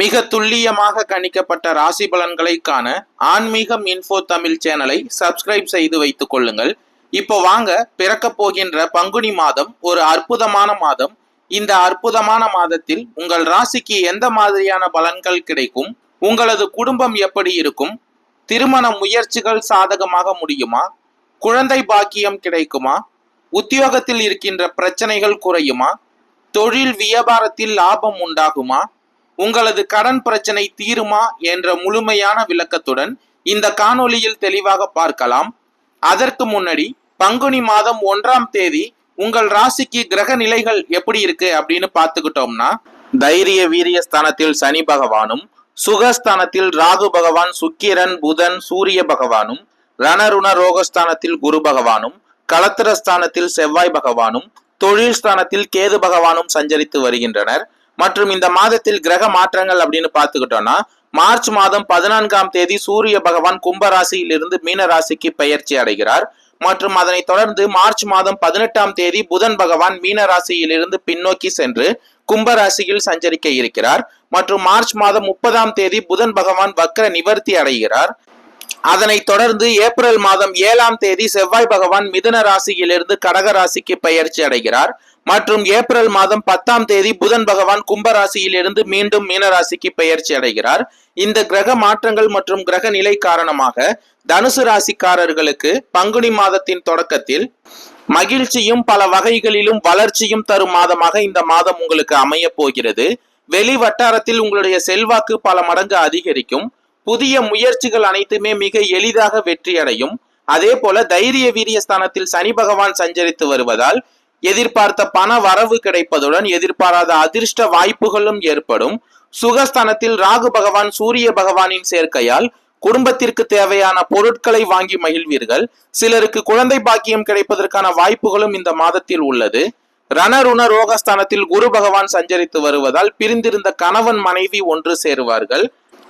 மிக துல்லியமாக கணிக்கப்பட்ட ராசி பலன்களை காண ஆன்மீகம் இன்ஃபோ தமிழ் சேனலை சப்ஸ்கிரைப் செய்து வைத்துக் கொள்ளுங்கள். இப்போ வாங்க பிறக்க போகின்ற பங்குனி மாதம் ஒரு அற்புதமான மாதம். இந்த அற்புதமான மாதத்தில் உங்கள் ராசிக்கு எந்த மாதிரியான பலன்கள் கிடைக்கும்? உங்களது குடும்பம் எப்படி இருக்கும்? திருமண முயற்சிகள் சாதகமாக முடியுமா? குழந்தை பாக்கியம் கிடைக்குமா? உத்தியோகத்தில் இருக்கின்ற பிரச்சனைகள் குறையுமா? தொழில் வியாபாரத்தில் லாபம் உண்டாகுமா? உங்களது கடன் பிரச்சனை தீருமா என்ற முழுமையான விளக்கத்துடன் இந்த காணொளியில் தெளிவாக பார்க்கலாம். அதற்கு முன்னாடி பங்குனி மாதம் ஒன்றாம் தேதி உங்கள் ராசிக்கு கிரக நிலைகள் எப்படி இருக்கு அப்படின்னு பார்த்துக்கிட்டோம்னா தைரிய வீரிய ஸ்தானத்தில் சனி பகவானும் சுகஸ்தானத்தில் ராகு பகவான் சுக்கிரன் புதன் சூரிய பகவானும் ரணருண ரோகஸ்தானத்தில் குரு பகவானும் களத்திரஸ்தானத்தில் செவ்வாய் பகவானும் தொழில் ஸ்தானத்தில் கேது பகவானும் சஞ்சரித்து வருகின்றனர். மற்றும் இந்த மாதத்தில் கிரக மாற்றங்கள் அப்படின்னு பார்த்துக்கிட்டோம்னா மார்ச் மாதம் பதினான்காம் தேதி சூரிய பகவான் கும்ப மீன ராசிக்கு பெயர்ச்சி அடைகிறார். மற்றும் அதனை தொடர்ந்து மார்ச் மாதம் பதினெட்டாம் தேதி புதன் பகவான் மீன ராசியிலிருந்து பின்னோக்கி சென்று கும்பராசியில் சஞ்சரிக்க இருக்கிறார். மற்றும் மார்ச் மாதம் முப்பதாம் தேதி புதன் பகவான் வக்ர நிவர்த்தி அடைகிறார். அதனை தொடர்ந்து ஏப்ரல் மாதம் ஏழாம் தேதி செவ்வாய் பகவான் மிதுன ராசியிலிருந்து கடக ராசிக்கு பயிற்சி அடைகிறார். மற்றும் ஏப்ரல் மாதம் பத்தாம் தேதி புதன் பகவான் கும்பராசியில் இருந்து மீண்டும் மீனராசிக்கு பெயர்ச்சி அடைகிறார். இந்த கிரக மாற்றங்கள் மற்றும் கிரக நிலை காரணமாக தனுசு ராசிக்காரர்களுக்கு பங்குனி மாதத்தின் தொடக்கத்தில் மகிழ்ச்சியும் பல வகைகளிலும் வளர்ச்சியும் தரும் மாதமாக இந்த மாதம் உங்களுக்கு அமைய போகிறது. வெளி வட்டாரத்தில் உங்களுடைய செல்வாக்கு பல மடங்கு அதிகரிக்கும். புதிய முயற்சிகள் அனைத்துமே மிக எளிதாக வெற்றியடையும். அதே போல தைரிய வீரிய ஸ்தானத்தில் சனி பகவான் சஞ்சரித்து வருவதால் எதிர்பார்த்த பண வரவு கிடைப்பதுடன் எதிர்பாராத அதிர்ஷ்ட வாய்ப்புகளும் ஏற்படும். சுகஸ்தானத்தில் ராகு பகவான் சூரிய பகவானின் சேர்க்கையால் குடும்பத்திற்கு தேவையான பொருட்களை வாங்கி மகிழ்வீர்கள். சிலருக்கு குழந்தை பாக்கியம் கிடைப்பதற்கான வாய்ப்புகளும் இந்த மாதத்தில் உள்ளது. ரணருண ரோகஸ்தானத்தில் குரு பகவான் சஞ்சரித்து வருவதால் பிரிந்திருந்த கணவன் மனைவி ஒன்று சேருவார்கள்.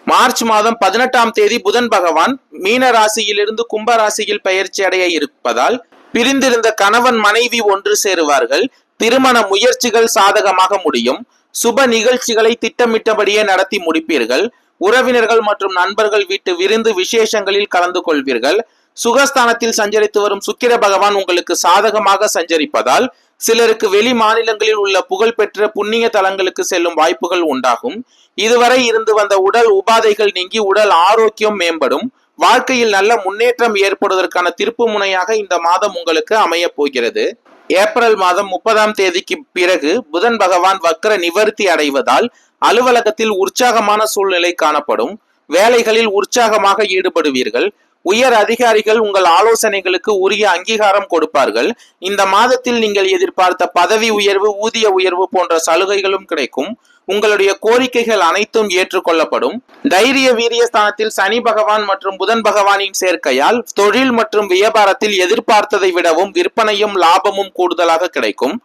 மார்ச் மாதம் பதினெட்டாம் தேதி புதன் பகவான் மீன ராசியிலிருந்து கும்ப ராசியில் பயிற்சி அடைய இருப்பதால் பிரிந்திருந்த கணவன் மனைவி ஒன்று சேருவார்கள். திருமண முயற்சிகள் சாதகமாக முடியும். சுப நிகழ்ச்சிகளை திட்டமிட்டபடியே நடத்தி முடிப்பீர்கள். உறவினர்கள் மற்றும் நண்பர்கள் வீட்டு விருந்து விசேஷங்களில் கலந்து கொள்வீர்கள். சுகஸ்தானத்தில் சஞ்சரித்து வரும் சுக்கிர பகவான் உங்களுக்கு சாதகமாக சஞ்சரிப்பதால் சிலருக்கு வெளி மாநிலங்களில் உள்ள புகழ்பெற்ற புண்ணிய தலங்களுக்கு செல்லும் வாய்ப்புகள் உண்டாகும். இதுவரை இருந்து வந்த உடல் உபாதைகள் நீங்கி உடல் ஆரோக்கியம் மேம்படும். வாழ்க்கையில் நல்ல முன்னேற்றம் ஏற்படுவதற்கான திருப்பு முனையாக இந்த மாதம் உங்களுக்கு அமைய போகிறது. ஏப்ரல் மாதம் முப்பதாம் தேதிக்கு பிறகு புதன் பகவான் வக்கர நிவர்த்தி அடைவதால் அலுவலகத்தில் உற்சாகமான சூழ்நிலை காணப்படும். வேலைகளில் உற்சாகமாக ஈடுபடுவீர்கள். உயர் அதிகாரிகள் உங்கள் ஆலோசனைகளுக்கு உரிய அங்கீகாரம் கொடுப்பார்கள். இந்த மாதத்தில் நீங்கள் எதிர்பார்த்த பதவி உயர்வு ஊதிய உயர்வு போன்ற சலுகைகளும் கிடைக்கும். உங்களுடைய கோரிக்கைகள் அனைத்தும் ஏற்றுக்கொள்ளப்படும். தைரிய வீரிய ஸ்தானத்தில் சனி பகவான் மற்றும் புதன் பகவானின் சேர்க்கையால் தொழில் மற்றும் வியாபாரத்தில் எதிர்பார்த்ததை விடவும் விற்பனையும் லாபமும் கூடுதலாக கிடைக்கும்.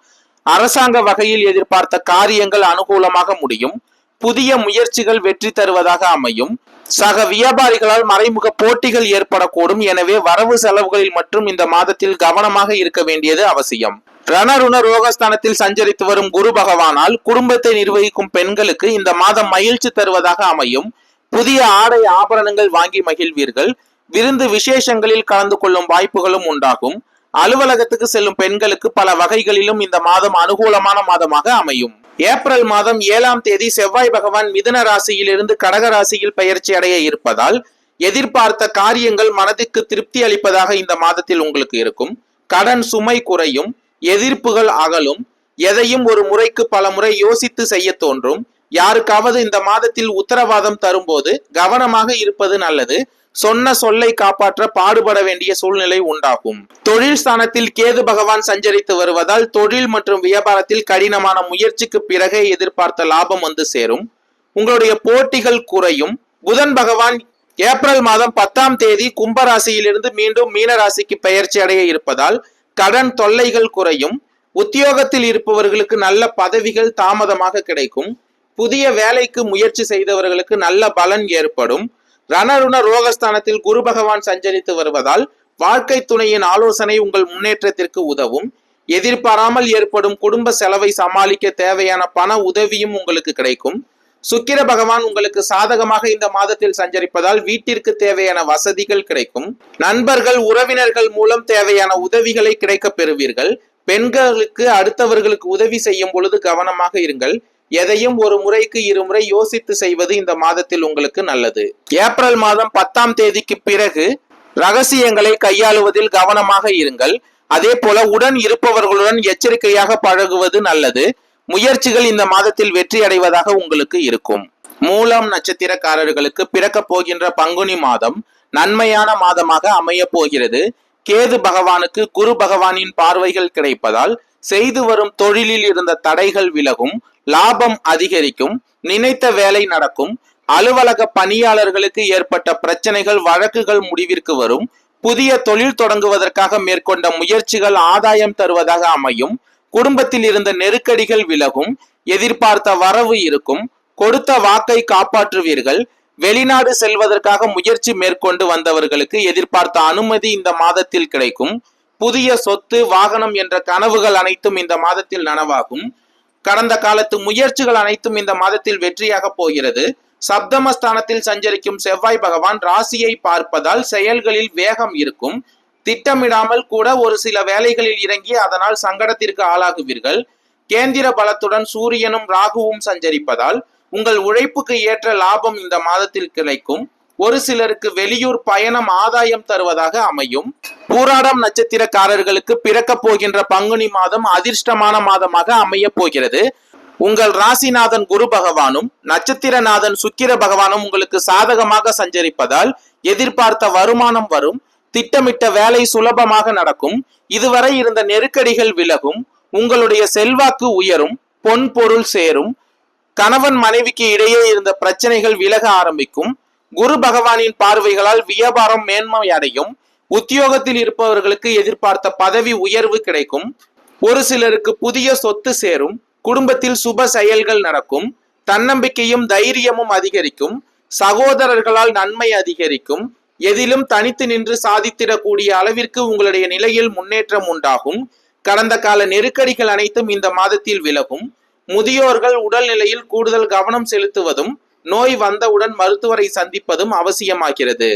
அரசாங்க வகையில் எதிர்பார்த்த காரியங்கள் அனுகூலமாக முடியும். புதிய முயற்சிகள் வெற்றி தருவதாக அமையும். சக வியாபாரிகளால் மறைமுக போட்டிகள் ஏற்படக்கூடும். எனவே வரவு செலவுகளில் மற்றும் இந்த மாதத்தில் கவனமாக இருக்க வேண்டியது அவசியம். ரணருண ரோகஸ்தானத்தில் சஞ்சரித்து வரும் குரு பகவானால் குடும்பத்தை நிர்வகிக்கும் பெண்களுக்கு இந்த மாதம் மகிழ்ச்சி தருவதாக அமையும். புதிய ஆடை ஆபரணங்கள் வாங்கி மகிழ்வீர்கள். விருந்து விசேஷங்களில் கலந்து கொள்ளும் வாய்ப்புகளும் உண்டாகும். அலுவலகத்துக்கு செல்லும் பெண்களுக்கு பல வகைகளிலும் இந்த மாதம் அனுகூலமான மாதமாக அமையும். ஏப்ரல் மாதம் ஏழாம் தேதி செவ்வாய் பகவான் மிதுன ராசியிலிருந்து கடக ராசியில் பயிற்சி அடைய இருப்பதால் எதிர்பார்த்த காரியங்கள் மனதிற்கு திருப்தி அளிப்பதாக இந்த மாதத்தில் உங்களுக்கு இருக்கும். கடன் சுமை குறையும். எதிர்ப்புகள் அகலும். எதையும் ஒரு முறைக்கு பல முறை யோசித்து செய்ய தோன்றும். யாருக்காவது இந்த மாதத்தில் உத்தரவாதம் தரும்போது கவனமாக இருப்பது நல்லது. சொன்ன சொல்லை காப்பாற்ற பாடுபட வேண்டிய சூழ்நிலை உண்டாகும். தொழில் ஸ்தானத்தில் கேது பகவான் சஞ்சரித்து வருவதால் தொழில் மற்றும் வியாபாரத்தில் கடினமான முயற்சிக்கு பிறகே எதிர்பார்த்த லாபம் வந்து சேரும். உங்களுடைய போட்டிகள் குறையும். புதன் பகவான் ஏப்ரல் மாதம் பத்தாம் தேதி கும்பராசியிலிருந்து மீண்டும் மீனராசிக்கு பெயர்ச்சி அடைய இருப்பதால் கடன் தொல்லைகள் குறையும் உத்தியோகத்தில் இருப்பவர்களுக்கு நல்ல பதவிகள் தாமதமாக கிடைக்கும் புதிய வேலைக்கு முயற்சி செய்தவர்களுக்கு நல்ல பலன் ஏற்படும். ரணருண ரோகஸ்தானத்தில் குரு பகவான் சஞ்சரித்து வருவதால் வாழ்க்கை துணையின் ஆலோசனை உங்கள் முன்னேற்றத்திற்கு உதவும். எதிர்பாராமல் ஏற்படும் குடும்ப செலவை சமாளிக்க தேவையான பண உதவியும் உங்களுக்கு கிடைக்கும். சுக்கிர பகவான் உங்களுக்கு சாதகமாக இந்த மாதத்தில் சஞ்சரிப்பதால் வீட்டிற்கு தேவையான வசதிகள் கிடைக்கும். நண்பர்கள் உறவினர்கள் மூலம் தேவையான உதவிகளை கிடைக்க பெறுவீர்கள். பெண்களுக்கு அடுத்தவர்களுக்கு உதவி செய்யும் பொழுது கவனமாக இருங்கள். எதையும் ஒரு முறைக்கு இருமுறை யோசித்து செய்வது இந்த மாதத்தில் உங்களுக்கு நல்லது. ஏப்ரல் மாதம் பத்தாம் தேதிக்கு பிறகு ரகசியங்களை கையாளுவதில் கவனமாக இருங்கள். அதே போல உடன் இருப்பவர்களுடன் எச்சரிக்கையாக பழகுவது நல்லது. முயற்சிகள் இந்த மாதத்தில் வெற்றி அடைவதாக உங்களுக்கு இருக்கும். மூலம் நட்சத்திரக்காரர்களுக்கு பிறக்கப் போகின்ற பங்குனி மாதம் நன்மையான மாதமாக அமைய போகிறது. கேது பகவானுக்கு குரு பகவானின் பார்வைகள் கிடைப்பதால் செய்து வரும் தொழிலில் இருந்த தடைகள் விலகும் லாபம் அதிகரிக்கும் நினைத்த வேலை நடக்கும் அலுவலக பணியாளர்களுக்கு ஏற்பட்ட பிரச்சனைகள் வழக்குகள் முடிவிற்கு வரும் புதிய தொழில் தொடங்குவதற்காக மேற்கொண்ட முயற்சிகள் ஆதாயம் தருவதாக அமையும். குடும்பத்தில் இருந்த நெருக்கடிகள் விலகும் எதிர்பார்த்த வரவு இருக்கும் கொடுத்த வாக்கை காப்பாற்றுவீர்கள் வெளிநாடு செல்வதற்காக முயற்சி மேற்கொண்டு வந்தவர்களுக்கு எதிர்பார்த்த அனுமதி இந்த மாதத்தில் கிடைக்கும் புதிய சொத்து வாகனம் என்ற கனவுகள் அனைத்தும் இந்த மாதத்தில் நனவாகும் கடந்த காலத்து முயற்சிகள் அனைத்தும் இந்த மாதத்தில் வெற்றியாக போகிறது சப்தமஸ்தானத்தில் சஞ்சரிக்கும் செவ்வாய் பகவான் ராசியை பார்ப்பதால் செயல்களில் வேகம் இருக்கும் திட்டமிடாமல் கூட ஒரு சில வேலைகளில் இறங்கி அதனால் சங்கடத்திற்கு ஆளாகுவீர்கள். கேந்திர பலத்துடன் சூரியனும் ராகுவும் சஞ்சரிப்பதால் உங்கள் உழைப்புக்கு ஏற்ற லாபம் இந்த மாதத்தில் கிடைக்கும். ஒரு சிலருக்கு வெளியூர் பயணம் ஆதாயம் தருவதாக அமையும். பூராடம் நட்சத்திரக்காரர்களுக்கு பிறக்க போகின்ற பங்குனி மாதம் அதிர்ஷ்டமான மாதமாக அமைய போகிறது. உங்கள் ராசிநாதன் குரு பகவானும் நட்சத்திரநாதன் சுக்கிர பகவானும் உங்களுக்கு சாதகமாக சஞ்சரிப்பதால் எதிர்பார்த்த வருமானம் வரும். திட்டமிட்ட வேலை சுலபமாக நடக்கும். இதுவரை இருந்த நெருக்கடிகள் விலகும். உங்களுடைய செல்வாக்கு உயரும். பொன் பொருள் சேரும். கணவன் மனைவிக்கு இடையே இருந்த பிரச்சனைகள் விலக ஆரம்பிக்கும். குரு பகவானின் பார்வைகளால் வியாபாரம் மேன்மை அடையும் உத்தியோகத்தில் இருப்பவர்களுக்கு எதிர்பார்த்த பதவி உயர்வு கிடைக்கும். ஒரு சிலருக்கு புதிய சொத்து சேரும். குடும்பத்தில் சுப செயல்கள் நடக்கும். தன்னம்பிக்கையும் தைரியமும் அதிகரிக்கும். சகோதரர்களால் நன்மை அதிகரிக்கும். எதிலும் தனித்து நின்று சாதித்திடக்கூடிய அளவிற்கு உங்களுடைய நிலையில் முன்னேற்றம் உண்டாகும். கடந்த கால நெருக்கடிகள் அனைத்தும் இந்த மாதத்தில் விலகும். முதியோர்கள் உடல்நிலையில் கூடுதல் கவனம் செலுத்துவதும் நோய் வந்தவுடன் மருத்துவரை சந்திப்பதும் அவசியமாகிறது.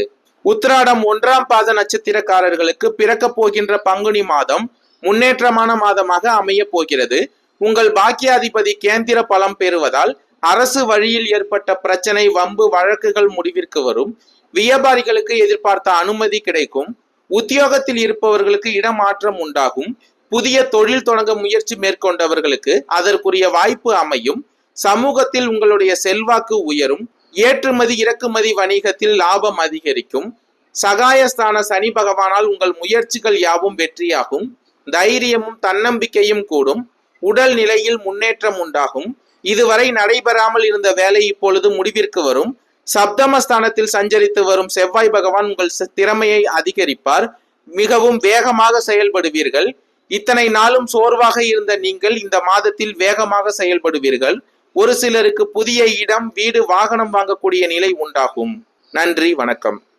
உத்திராடம் ஒன்றாம் பாத நட்சத்திரக்காரர்களுக்கு பிறக்கப் போகின்ற பங்குனி மாதம் முன்னேற்றமான மாதமாக அமைய போகிறது. உங்கள் பாக்கியாதிபதி கேந்திர பலம் பெறுவதால் அரசு வழியில் ஏற்பட்ட பிரச்சனை வம்பு வழக்குகள் முடிவிற்கு வரும். வியாபாரிகளுக்கு எதிர்பார்த்த அனுமதி கிடைக்கும். உத்தியோகத்தில் இருப்பவர்களுக்கு இடமாற்றம் உண்டாகும். புதிய தொழில் தொடங்க முயற்சி மேற்கொண்டவர்களுக்கு அதற்குரிய வாய்ப்பு அமையும். சமூகத்தில் உங்களுடைய செல்வாக்கு உயரும். ஏற்றுமதி இறக்குமதி வணிகத்தில் லாபம் அதிகரிக்கும். சகாயஸ்தான சனி பகவானால் உங்கள் முயற்சிகள் யாவும் வெற்றியாகும். தைரியமும் தன்னம்பிக்கையும் கூடும். உடல் நிலையில் முன்னேற்றம் உண்டாகும். இதுவரை நடைபெறாமல் இருந்த வேலை இப்பொழுது முடிவிற்கு வரும். சப்தமஸ்தானத்தில் சஞ்சரித்து வரும் செவ்வாய் பகவான் உங்கள் திறமையை அதிகரிப்பார். மிகவும் வேகமாக செயல்படுவீர்கள். இத்தனை நாளும் சோர்வாக இருந்த நீங்கள் இந்த மாதத்தில் வேகமாக செயல்படுவீர்கள். ஒரு சிலருக்கு புதிய இடம் வீடு வாகனம் வாங்கக்கூடிய நிலை உண்டாகும். நன்றி வணக்கம்.